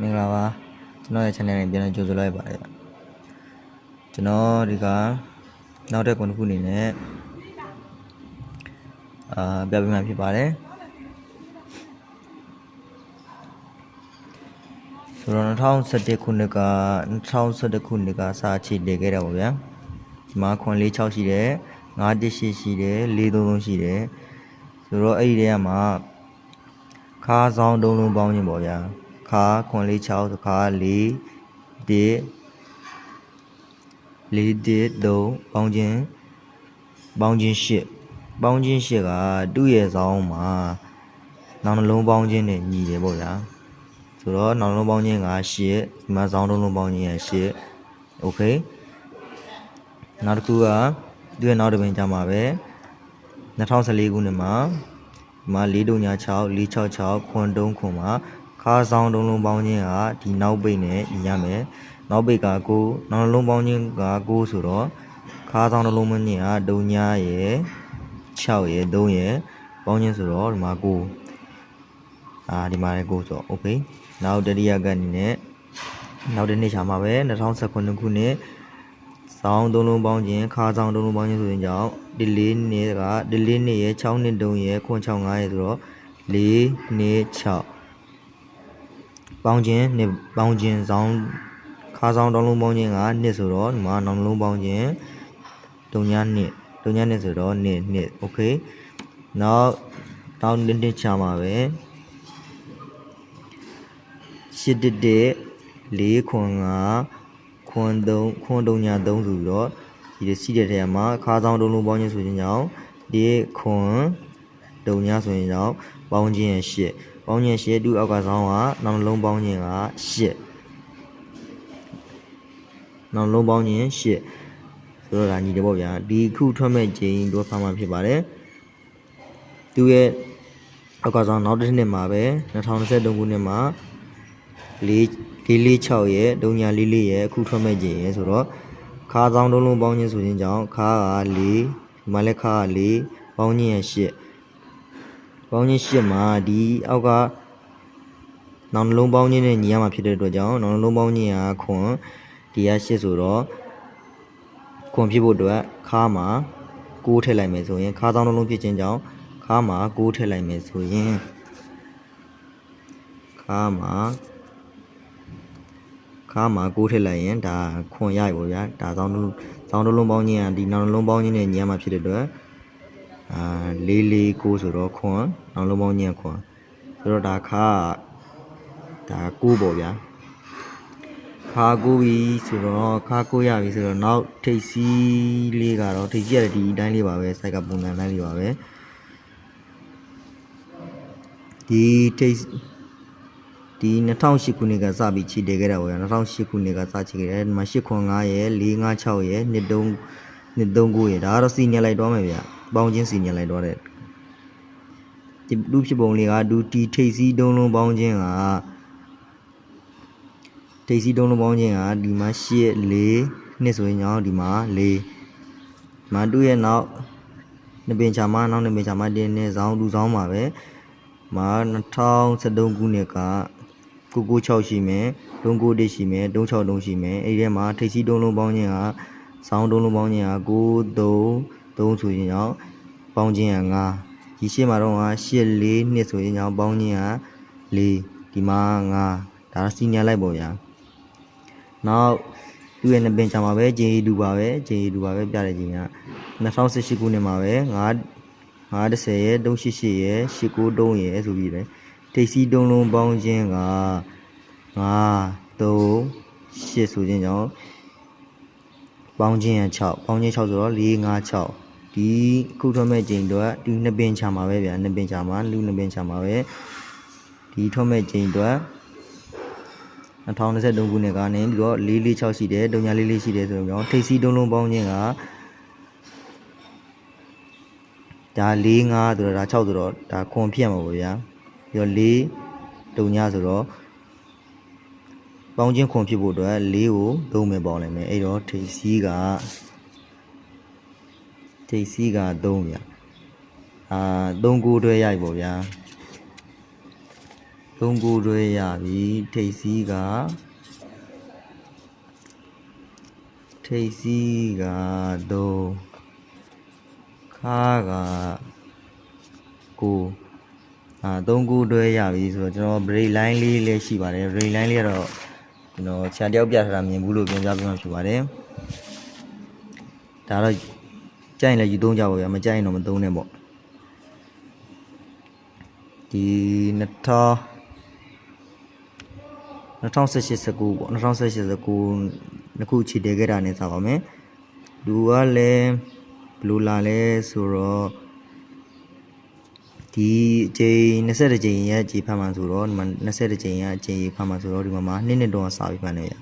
မင်္ဂလာပါကျွန်တော်ရဲ့ channel နဲ့ပြန်လည်ကြိုဆိုလိုက်ပါတယ်ဗျကျွန်တော်ဒီကနောက်တဲ့ကွန်တစ်ခုအနေနဲ့အာပြပြမှာဖြစ်ပါတယ်ဆိုတော့2017ခုနှစ်က2017ခုနှစ်ကစာချီလေခဲ့တာပေါ့ဗျာဒီမှာခွန်46ရှိတယ်918ရှိတယ်433ရှိတယ်ဆိုတော့အဲ့ဒီထဲမှာခါဆောင်တုံးလုံးပေါင်းခြင်းပေါ့ဗျာ ခါခွန်46တခါ4 1 4 1 3ပေါင်းခြင်းပေါင်းခြင်း8ပေါင်းခြင်း8ကသူ့ရဲ့ဇောင်းမှာနောက်နှလုံးပေါင်းခြင်းနဲ့ညီတယ်ပေါ့ဗျာဆိုတော့နောက်နှလုံးပေါင်းခြင်းက8ဒီမှာဇောင်းတစ်လုံးပေါင်းခြင်းက8 okay နောက်တစ်ခုကသူ့ရဲ့နောက်တစ်ပင်ကြမှာပဲ2014ခုနှစ်မှာဒီမှာ4တုံညာ6 466ခွန်တုံးခွန်မှာ ခါဆောင်တုံးလုံးပေါင်းခြင်းကဒီနောက်ပိတ်နဲ့ညီရမယ်နောက်ပိတ်က9နောက်လုံးပေါင်းခြင်းက9ဆိုတော့ခါဆောင်တစ်လုံးမင်းကတုံညာရယ်6ရယ်3ရယ်ပေါင်းခြင်းဆိုတော့ဒီမှာ9အာဒီမှာလည်း9ဆိုတော့ okay နောက်တတိယကအနေနဲ့နောက်တစ်နှစ်ချာမှာပဲ2019ခုနှစ်ဆောင်းသုံးလုံးပေါင်းခြင်းခါဆောင်သုံးလုံးပေါင်းခြင်းဆိုရင်ကြောင့်ဒီလေးနှစ်ကဒီလေးနှစ်ရဲ့6နှစ်တုံးရဲ့ခွန်65ရဲ့ဆိုတော့4နှစ်6 ပေါင်းခြင်းနှစ်ပေါင်းခြင်းဆောင်းခါဆောင်သုံးလုံးပေါင်းခြင်းကနှစ်ဆိုတော့ဒီမှာနောက်နှလုံးပေါင်းခြင်းတုံညာနှစ်တုံညာနှစ်ဆိုတော့နှစ်နှစ် okay နောက်နောက်နှစ်နှစ်ချမှာပဲရှစ်တစ်တစ်၄ခွန်5ခွန်3ခွန်တုံညာ3ဆိုပြီးတော့ဒီစီးတဲ့ထဲမှာခါဆောင်တုံးလုံးပေါင်းခြင်းဆိုရင်ကြောင့်ဒီခွန်တုံညာဆိုရင်ကြောင့်ပေါင်းခြင်းရဲ့ရှစ် ပေါင်းခြင်းရှစ်တူအောက်ကဆောင်ကနောက်နှလုံးပေါင်းခြင်းကရှစ်နောက်နှလုံးပေါင်းခြင်းရှစ်ဆိုတော့ဒါညီတယ်ပေါ့ဗျာဒီခုထွက်မဲ့ခြင်းတို့ဖာမှာဖြစ်ပါတယ်သူရဲ့အောက်ကဆောင်နောက်တစ်နှစ်မှာပဲ2023ခုနှစ်မှာ4 446ရဲ့344ရဲ့အခုထွက်မဲ့ခြင်းရဲ့ဆိုတော့ခါဆောင်လုံးလုံးပေါင်းခြင်းဆိုရင်ကြောင့်ခါက4ဒီမှာလည်းခါက4ပေါင်းခြင်းရဲ့8 ပေါင်းခြင်း8မှာဒီအောက်ကနောက်နှလုံးပေါင်းခြင်းနဲ့ညီရမှာဖြစ်တဲ့အတွက်ကြောင့်နောက်နှလုံးပေါင်းခြင်းကခွန်ဒီက8ဆိုတော့ခွန်ဖြစ်ဖို့အတွက်ခါမှာ6ထည့်လိုက်မယ်ဆိုရင်ခါဆောင်လုံးလုံးဖြစ်ခြင်းကြောင့်ခါမှာ6ထည့်လိုက်မယ်ဆိုရင်ခါမှာခါမှာ6ထည့်လိုက်ရင်ဒါခွန်ရပြီပေါ့ဗျာဒါဆောင်လုံးဆောင်လုံးပေါင်းခြင်းကဒီနောက်လုံးပေါင်းခြင်းနဲ့ညီရမှာဖြစ်တဲ့အတွက် အာ449ဆိုတော့ခွန်နောက်လုံးပေါင်းခြင်းခွန်ဆိုတော့ဒါခါဒါ9ပေါ့ဗျာခါ9ပြီဆိုတော့ခါ9ရပြီဆိုတော့နောက်ထိတ်စီးလေးကတော့ထိတ်စီးရတယ်ဒီအတိုင်းလေးပါပဲစိုက်ကပုံစံအတိုင်းလေးပါပဲဒီထိတ်ဒီ2008ခုနှစ်ကစပြီးခြေတည်ခဲ့တာပေါ့ဗျာ2008ခုနှစ်ကစခြေခဲ့တယ်ဒီမှာ895ရယ်456ရယ်23 239ရယ်ဒါကတော့စီညက်လိုက်တော့မယ်ဗျာ ပေါင်းချင်းစီညက်လိုက်တော့တဲ့ဒီလူဖြစ်ပုံလေးကဒူတီထိတ်စီးတုံးလုံးပေါင်းချင်းကထိတ်စီးတုံးလုံးပေါင်းချင်းကဒီမှာ8 4နှစ်ဆိုရင်ညောင်းဒီမှာ4ဒီမှာတူရဲ့နောက်နှစ်ပင်ချာမနောက်နှစ်ပင်ချာမတင်းနေဆောင်လူဆောင်ပါပဲမှာ2013ခုနှစ်က996ရှိမယ်391ရှိမယ်363ရှိမယ်အဲ့ဒီထဲမှာထိပ်စီးတုံးလုံးပေါင်းခြင်းကစောင်းတုံးလုံးပေါင်းခြင်းက93 3ဆိုရင်ကြောင့်ပေါင်းခြင်းက9ဒီရှေ့မှာတော့က84နှစ်ဆိုရင်ကြောင့်ပေါင်းခြင်းက4ဒီမှာ9ဒါစီနီယာလိုက်ပေါ့ဗျာနောက်သူ့ရဲ့နှစ်ပင်ချာမှာပဲဂျေဒူပါပဲဂျေဒူပါပဲပြတဲ့ချိန်က2018ခုနှစ်မှာပဲ9 910ရဲ့388ရဲ့893ရဲ့ဆိုပြီးတယ်ထိပ်စီးတုံးလုံးပေါင်းခြင်းက5 3 8ဆိုခြင်းကြောင့်ပေါင်းခြင်းရ6ပေါင်းခြင်း6ဆိုတော့4 5 6 ဒီခုထွက်မဲ့ချိန်တော့ဒီနှစ်ပင်ချမှာပဲဗျာနှစ်ပင်ချမှာလူနှစ်ပင်ချမှာပဲဒီထွက်မဲ့ချိန်တော့2023ခုနှစ်ကနေပြီးတော့446ရှိတယ်344ရှိတယ်ဆိုတော့ထိပ်စီးတုံးလုံးပေါင်းခြင်းကဒါ4 5ဆိုတော့ဒါ6ဆိုတော့ဒါခွန်ဖြစ်မှာပေါ့ဗျာပြီးတော့4တုံညဆိုတော့ပေါင်းချင်းခွန်ဖြစ်ဖို့အတွက်4ကိုသုံးမယ်ပေါင်းလိုက်မယ်အဲ့တော့ထိပ်စီးက ထိပ်စီးက3ဗျာအာ3ကိုတွဲရိုက်ပေါ့ဗျာ3သုံးကိုတွဲရပြီထိပ်စီးကထိပ်စီးက3ခါကကိုအာ3ကိုတွဲရပြီဆိုတော့ကျွန်တော် break line လေးလည်းရှိပါတယ် break line လေးကတော့ကျွန်တော်ဆရာတယောက်ပြထားတာမြင်ဘူးလို့ပြန်ပြပြမှဖြစ်ပါတယ်ဒါတော့ ကြိုက်ရင်လည်းယူသုံးကြပါဗျာမကြိုက်ရင်တော့မသုံးနဲ့ပေါ့ဒီ2000 2018 19ပေါ့2018 19နှစ်ခုခြေတည်ခဲ့တာနဲ့စပါမယ်လူကလည်းဘယ်လိုလာလဲဆိုတော့ဒီအချိန်20ကြိမ်ရဲ့ခြေဖတ်မှဆိုတော့ဒီမှာ20ကြိမ်ရဲ့အချိန်ဖတ်မှဆိုတော့ဒီမှာမှာနှစ်နှစ်တော့စာပြီးဖတ်နေရ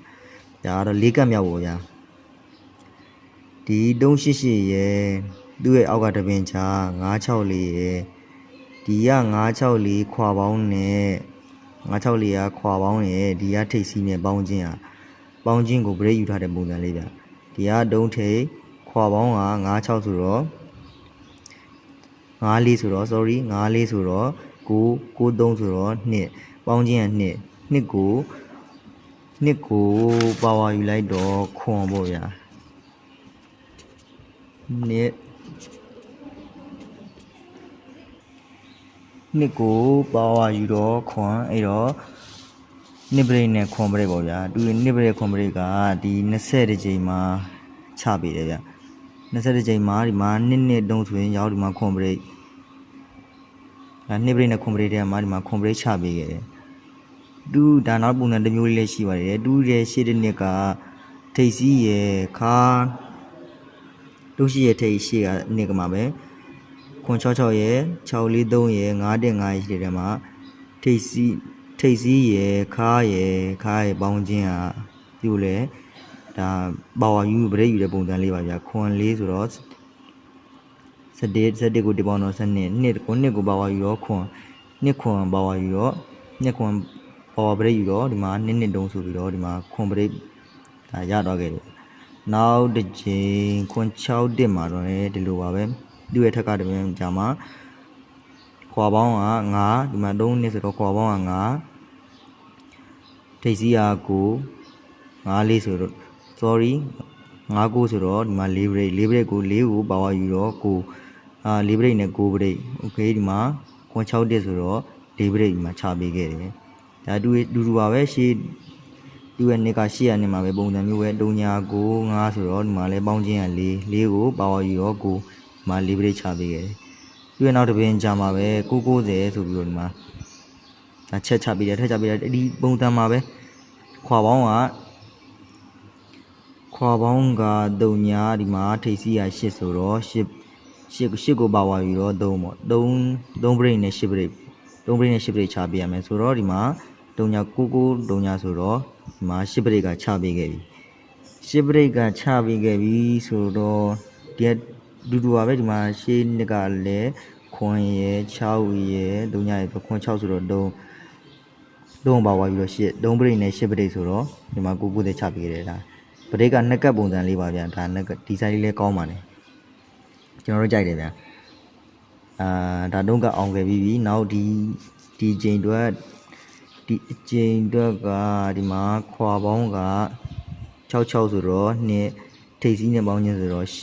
ဒါကတော့၄ကတ်မြောက်ပေါ့ဗျာ ဒီ388ရဲ့သူ့ရဲ့အောက်ကတပင်ချာ964ရဲ့ဒီက964ခွာပေါင်းနဲ့964ကခွာပေါင်းရဲ့ဒီကထိတ်စီးနဲ့ပေါင်းခြင်းอ่ะပေါင်းခြင်းကို break ယူထားတဲ့ပုံစံလေးဗျဒီကဒုံးထိတ်ခွာပေါင်းက96ဆိုတော့94ဆိုတော့ sorry 94ဆိုတော့9 93ဆိုတော့2ပေါင်းခြင်းက2 2ကို2ကိုပါဝါယူလိုက်တော့ခွန်ပေါ့ဗျာ 2နှစ်ကိုပါဝါယူတော့ခွန်အဲ့တော့နှစ်ပရိတ်နဲ့ခွန်ပရိတ်ပေါ့ဗျာသူနှစ်ပရိတ်ခွန်ပရိတ်ကဒီ20ကြိမ်မှာချပေးတယ်ဗျ20ကြိမ်မှာဒီမှာနှစ်နှစ်တုံးဆိုရင်ရောက်ဒီမှာခွန်ပရိတ်ဒါနှစ်ပရိတ်နဲ့ခွန်ပရိတ်တဲ့မှာဒီမှာခွန်ပရိတ်ချပေးခဲ့တယ်သူဒါနောက်ပုံစံတစ်မျိုးလေးလည်းရှိပါတယ်သူရဲ့ရှေ့တစ်နှစ်ကထိတ်စီးရဲ့ခါ တို့ရှိရဲ့ထိတ်ရှိကနှစ်ကမှာပဲခွန်66ရဲ့643ရဲ့915ရဲ့ရှိတဲ့မှာထိတ်စီးထိတ်စီးရဲ့ခါရဲ့ခါရဲ့ပေါင်းခြင်းကပြုလဲဒါပါဝါယူဗရိတ်ယူတဲ့ပုံစံလေးပါဗျာခွန်လေးဆိုတော့စတေးစတေးကိုဒီပေါင်းတော့စနစ်နှစ်ကိုနှစ်ကိုပါဝါယူတော့ခွန်နှစ်ခွန်ပါဝါယူတော့နှစ်ခွန်ပါဝါဗရိတ်ယူတော့ဒီမှာနှစ်နှစ်တုံးဆိုပြီးတော့ဒီမှာခွန်ဗရိတ်ဒါရတော့ခဲ့တယ် နောက်တစ်ချိန်ခွန်6တက်မှာတော့လေဒီလိုပါပဲသူ့ရဲ့ထက်ကတပင်ကြာမှာခွာပေါင်းက9ဒီမှာ3နှစ်ဆိုတော့ခွာပေါင်းက9ထိပ်စီးအားကို9လေးဆိုတော့ sorry 9ကိုဆိုတော့ဒီမှာ4 break 4 break ကို4ကိုပါဝါယူတော့ကိုအာ4 break နဲ့9 break okay ဒီမှာခွန်6တက်ဆိုတော့4 break ဒီမှာချပေးခဲ့တယ်ဒါတူတူတူပါပဲရှေ့ သူ့ရဲ့နှစ်ကရှေ့ရနေမှာပဲပုံစံမျိုးပဲ3ညာကို9ဆိုတော့ဒီမှာလဲပေါင်းခြင်းက4 4ကိုပါဝါယူတော့ကိုဒီမှာ4 break ချပေးခဲ့တယ်သူ့ရဲ့နောက်တစ်ပင်ကြာမှာပဲ990ဆိုပြီးတော့ဒီမှာဒါချက်ချပေးတယ်ထက်ချပေးတယ်ဒီပုံစံမှာပဲခွာပေါင်းကခွာပေါင်းက3ညာဒီမှာထိပ်စီးရ8ဆိုတော့8 8 8ကိုပါဝါယူတော့3ပေါ့3 3 break နဲ့8 break 3 break နဲ့8 break ချပေးရမယ်ဆိုတော့ဒီမှာ 3ညာ99 3ညာဆိုတော့ဒီမှာ8 break ကချပေးခဲ့ပြီ8 break ကချပေးခဲ့ပြီဆိုတော့ဒီဒူဒူပါပဲဒီမှာရှေးနှစ်ကလည်းခွန်ရယ်6ရယ်3ညာရယ်ခွန်6ဆိုတော့3 3ပါဝါယူတော့8 3 break နဲ့8 break ဆိုတော့ဒီမှာ99တဲ့ချပေးခဲ့တယ်ဒါ break ကနှစ်ကပ်ပုံစံလေးပါဗျာဒါနှစ်ကပ်ဒီဆိုင်လေးလည်းကောင်းပါတယ်ကျွန်တော်တို့ကြိုက်တယ်ဗျာအာဒါတော့ကအောင်ခဲ့ပြီးပြီနောက်ဒီဒီချိန်အတွက် ဒီအချိန်အတွက်ကဒီမှာခွာပေါင်းက66ဆိုတော့နှစ်ထိပ်စီးနဲ့ပေါင်းခြင်းဆိုတော့8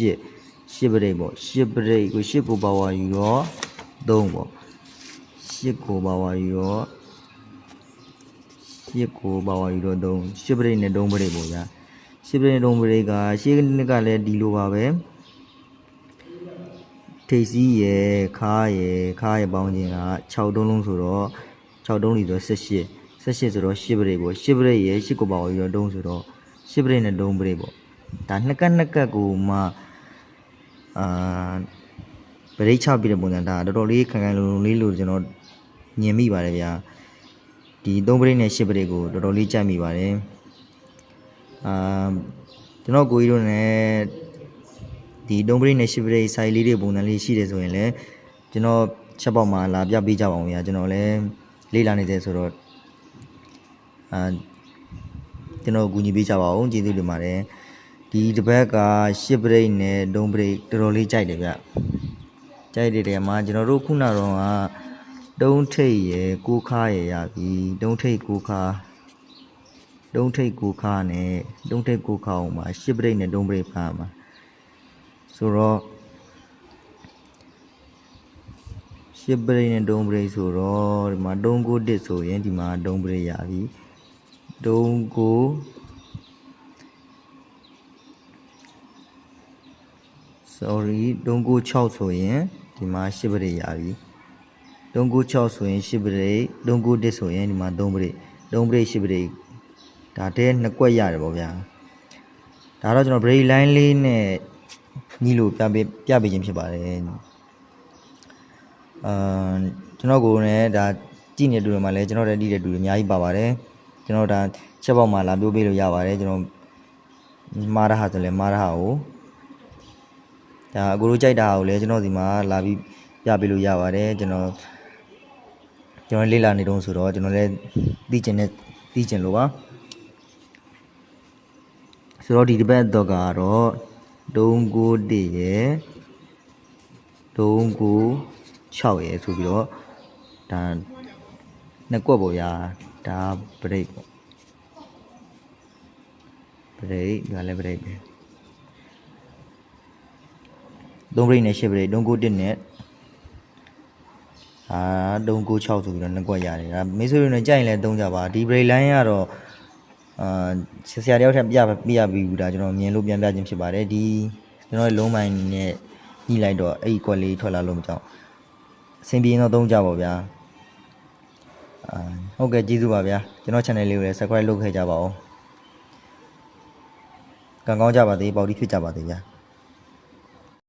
8ပရိတ်ပေါ့8ပရိတ်ကို8ကိုပါဝါယူတော့3ပေါ့8ကိုပါဝါယူတော့8ကိုပါဝါယူတော့3 8ပရိတ်နဲ့3ပရိတ်ပေါ့ဗျာ8ပရိတ်နဲ့3ပရိတ်ကရှေ့နှစ်ကလည်းဒီလိုပါပဲထိပ်စီးရယ်ခါရယ်ခါရယ်ပေါင်းခြင်းက6တုံးလုံးဆိုတော့ 6တုံးလီဆို18 18ဆိုတော့10ပရိတ်ပေါ့10ပရိတ်ရယ်10ကိုပါဝါယူတော့တုံးဆိုတော့10ပရိတ်နဲ့3ပရိတ်ပေါ့ဒါနှစ်ကတ်နှစ်ကတ်ကိုမှအာဗရိတ်ချပြီးတဲ့ပုံစံဒါတော်တော်လေးခိုင်ခိုင်လုံလုံလေးလို့ကျွန်တော်ညင်မိပါတယ်ဗျာဒီ3ပရိတ်နဲ့10ပရိတ်ကိုတော်တော်လေးကြိုက်မိပါတယ်အာကျွန်တော်ကိုကြီးတို့ ਨੇ ဒီ3ပရိတ်နဲ့10ပရိတ်ဆိုင်လေးတွေပုံစံလေးရှိတယ်ဆိုရင်လည်းကျွန်တော်ချက်ပေါက်မှာလာပြပေးကြပါအောင်ဗျာကျွန်တော်လည်း လေးလာနေတယ်ဆိုတော့အာကျွန်တော်ကူညီပေးကြပါအောင်ကျေးဇူးတင်ပါတယ်ဒီတစ်ဘက်က10ပရိတ်နဲ့3ပရိတ်တော်တော်လေးကြိုက်တယ်ဗျကြိုက်တဲ့တဲမှာကျွန်တော်တို့ခုနတော့ကတုံးထိတ်ရယ်ကိုခါရယ်ရပြီတုံးထိတ်ကိုခါတုံးထိတ်ကိုခါနဲ့တုံးထိတ်ကိုခါအောင်မှာရှစ်ပရိတ်နဲ့တုံးပရိတ်ဖားမှာဆိုတော့ ရှစ်ပရိတ်နဲ့တုံးပရိတ်ဆိုတော့ဒီမှာတုံးကိုတစ်ဆိုရင်ဒီမှာတုံးပရိတ်ရပြီတုံးကို sorry 396ဆိုရင်ဒီမှာ10ပရိတ်ရပြီ396ဆိုရင်10ပရိတ်391ဆိုရင်ဒီမှာ3ပရိတ်3ပရိတ်10ပရိတ်ဒါတည်းနှစ်ကွက်ရတယ်ပေါ့ဗျာဒါတော့ကျွန်တော် break line လေးနဲ့ညီလို့ပြပေးပြပေးခြင်းဖြစ်ပါတယ် အာကျွန်တော်ကိုယ်နဲ့ဒါကြည့်နေတူတယ်မှာလဲကျွန်တော်လည်းတည်တဲ့တူတွေအများကြီးပါပါတယ်ကျွန်တော်ဒါချက်ပေါက်မှာလာပြောပေးလို့ရပါတယ်ကျွန်တော်မှားရဟာဆိုလဲမှားရဟာကိုဒါအကိုတို့ကြိုက်တာကိုလည်းကျွန်တော်ဒီမှာလာပြီးပြပေးလို့ရပါတယ်ကျွန်တော်ကျွန်တော်လေ့လာနေတုန်းဆိုတော့ကျွန်တော်လည်းသိကျင်တဲ့သိကျင်လို့ပါဆိုတော့ဒီတစ်ပတ်တော့ကတော့391ရယ် 396ရယ်ဆိုပြီးတော့ဒါနှစ်ကွက်ပေါ့ဗျာဒါ break ပေါ့ break ဒါလည်း break ပဲ3ဘရိတ်နဲ့10ဘရိတ်391နဲ့အာ396ဆိုပြီးတော့နှစ်ကွက်ရတယ်ဒါမေးဆိုရင်လည်းကြိုက်ရင်လည်းသုံးကြပါဒီဘရိတ်လိုင်းကတော့အာဆရာတယောက်ထပ်ပြပြရပြီးဘူးဒါကျွန်တော်မြင်လို့ပြန်ပြခြင်းဖြစ်ပါတယ်ဒီကျွန်တော်ရဲ့လုံးမိုင်းနဲ့ညှိလိုက်တော့အဲ့ဒီကွက်လေးထွက်လာလို့မကြောက် အဆင်ပြေရင်တော့သုံးကြပါဗျာအာဟုတ်ကဲ့ကျေးဇူးပါဗျာကျွန်တော် channel လေးကိုလည်း subscribe လုပ်ခဲ့ကြပါဦးကံကောင်းကြပါသေးပေါ့ဒီဖြစ်ကြပါသေးဗျာ